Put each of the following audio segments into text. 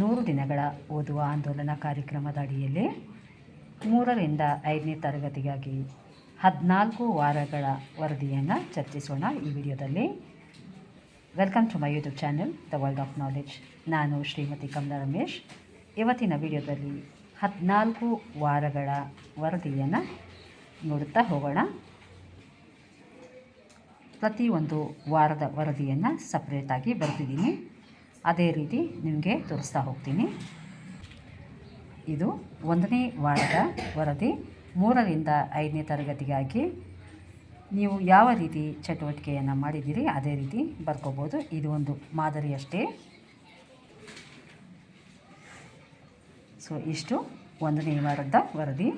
ನೂರು ದಿನಗಳ ಓದುವ ಆಂದೋಲನ ಕಾರ್ಯಕ್ರಮದ ಅಡಿಯಲ್ಲಿ ಮೂರರಿಂದ ಐದನೇ ತರಗತಿಗಾಗಿ ಹದಿನಾಲ್ಕು ವಾರಗಳ ವರದಿಯನ್ನು ಚರ್ಚಿಸೋಣ ಈ ವಿಡಿಯೋದಲ್ಲಿ. Welcome to my YouTube channel the world of knowledge ನಾನು ಶ್ರೀಮತಿ ಕಮಲಾ ರಮೇಶ್. ಇವತ್ತಿನ ವಿಡಿಯೋದಲ್ಲಿ ಹದಿನಾಲ್ಕು ವಾರಗಳ ವರದಿಯನ್ನು ನೋಡುತ್ತಾ ಹೋಗೋಣ. ಪ್ರತಿಯೊಂದು ವಾರದ ವರದಿಯನ್ನು ಸಪ್ರೇಟಾಗಿ ಬರೆದಿದ್ದೀನಿ. ಅದೇ ರೀತಿ ನಿಮಗೆ ತೋರಿಸ್ತಾ ಹೋಗ್ತೀನಿ. ಇದು ಒಂದನೇ ವಾರದ ವರದಿ, ಮೂರರಿಂದ ಐದನೇ ತರಗತಿಗಾಗಿ ನೀವು ಯಾವ ರೀತಿ ಚಟುವಟಿಕೆಯನ್ನು ಮಾಡಿದ್ದೀರಿ ಅದೇ ರೀತಿ ಬರ್ಕೋಬೋದು. ಇದು ಒಂದು ಮಾದರಿಯಷ್ಟೇ. ಸೊ, ಇಷ್ಟು ಒಂದನೇ ವಾರದ ವರದಿ.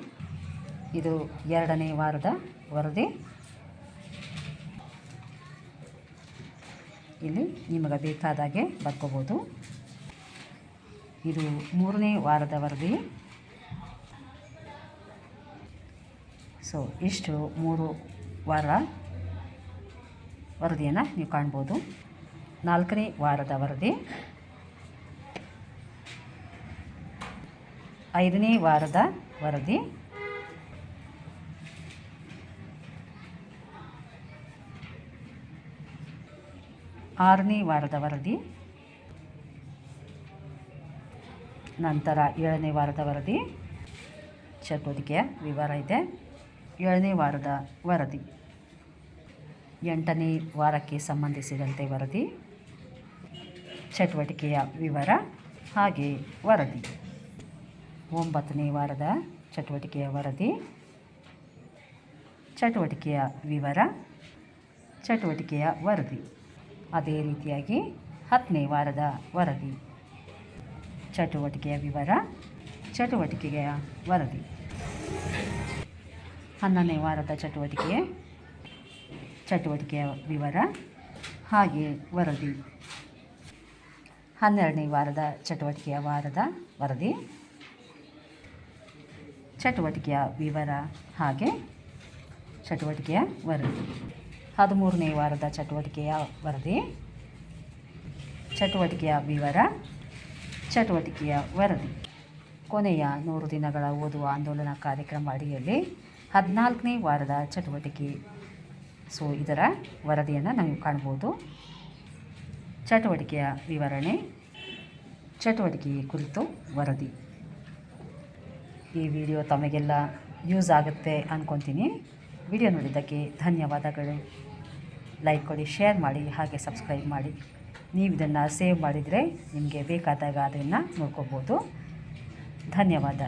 ಇದು ಎರಡನೇ ವಾರದ ವರದಿ. ಇಲ್ಲಿ ನಿಮಗೆ ಬೇಕಾದಾಗೆ ಬರ್ಕೋಬೋದು. ಇದು ಮೂರನೇ ವಾರದ ವರದಿ. ಸೊ ಇಷ್ಟು ಮೂರು ವಾರ ವರದಿಯನ್ನು ನೀವು ಕಾಣ್ಬೋದು. ನಾಲ್ಕನೇ ವಾರದ ವರದಿ. ಐದನೇ ವಾರದ ವರದಿ. ಆರನೇ ವಾರದ ವರದಿ. ನಂತರ ಏಳನೇ ವಾರದ ವರದಿ. ಚಟುವಟಿಕೆಯ ವಿವರ ಇದೆ. ಏಳನೇ ವಾರದ ವರದಿ. ಎಂಟನೇ ವಾರಕ್ಕೆ ಸಂಬಂಧಿಸಿದಂತೆ ವರದಿ. ಚಟುವಟಿಕೆಯ ವಿವರ ಹಾಗೆ ವರದಿ. ಒಂಬತ್ತನೇ ವಾರದ ಚಟುವಟಿಕೆಯ ವರದಿ. ಚಟುವಟಿಕೆಯ ವಿವರ. ಚಟುವಟಿಕೆಯ ವರದಿ. ಅದೇ ರೀತಿಯಾಗಿ ಹತ್ತನೇ ವಾರದ ವರದಿ. ಚಟುವಟಿಕೆಯ ವಿವರ, ಚಟುವಟಿಕೆಯ ವರದಿ. ಹನ್ನೊಂದನೇ ವಾರದ ಚಟುವಟಿಕೆ, ಚಟುವಟಿಕೆಯ ವಿವರ, ಹಾಗೆ ವರದಿ. ಹನ್ನೆರಡನೇ ವಾರದ ಚಟುವಟಿಕೆಯ ವಾರದ ವರದಿ. ಚಟುವಟಿಕೆಯ ವಿವರ, ಹಾಗೆ ಚಟುವಟಿಕೆಯ ವರದಿ. ಹದಿಮೂರನೇ ವಾರದ ಚಟುವಟಿಕೆಯ ವರದಿ. ಚಟುವಟಿಕೆಯ ವಿವರ, ಚಟುವಟಿಕೆಯ ವರದಿ. ಕೊನೆಯ ನೂರು ದಿನಗಳ ಓದುವ ಆಂದೋಲನ ಕಾರ್ಯಕ್ರಮ ಅಡಿಯಲ್ಲಿ ಹದಿನಾಲ್ಕನೇ ವಾರದ ಚಟುವಟಿಕೆ. ಸೊ, ಇದರ ವರದಿಯನ್ನು ನಾವು ಕಾಣ್ಬೋದು ಚಟುವಟಿಕೆಯ ವಿವರಣೆ, ಚಟುವಟಿಕೆ ಕುರಿತು ವರದಿ. ಈ ವಿಡಿಯೋ ತಮಗೆಲ್ಲ ಯೂಸ್ ಆಗುತ್ತೆ ಅಂದ್ಕೊತೀನಿ ವಿಡಿಯೋ ನೋಡಿದ್ದಕ್ಕೆ ಧನ್ಯವಾದಗಳು. ಲೈಕ್ ಕೊಡಿ ಶೇರ್ ಮಾಡಿ, ಹಾಗೆ ಸಬ್ಸ್ಕ್ರೈಬ್ ಮಾಡಿ. ನೀವು ಇದನ್ನು ಸೇವ್ ಮಾಡಿದರೆ ನಿಮಗೆ ಬೇಕಾದಾಗ ಅದನ್ನು ನೋಡ್ಕೋಬೋದು. ಧನ್ಯವಾದ.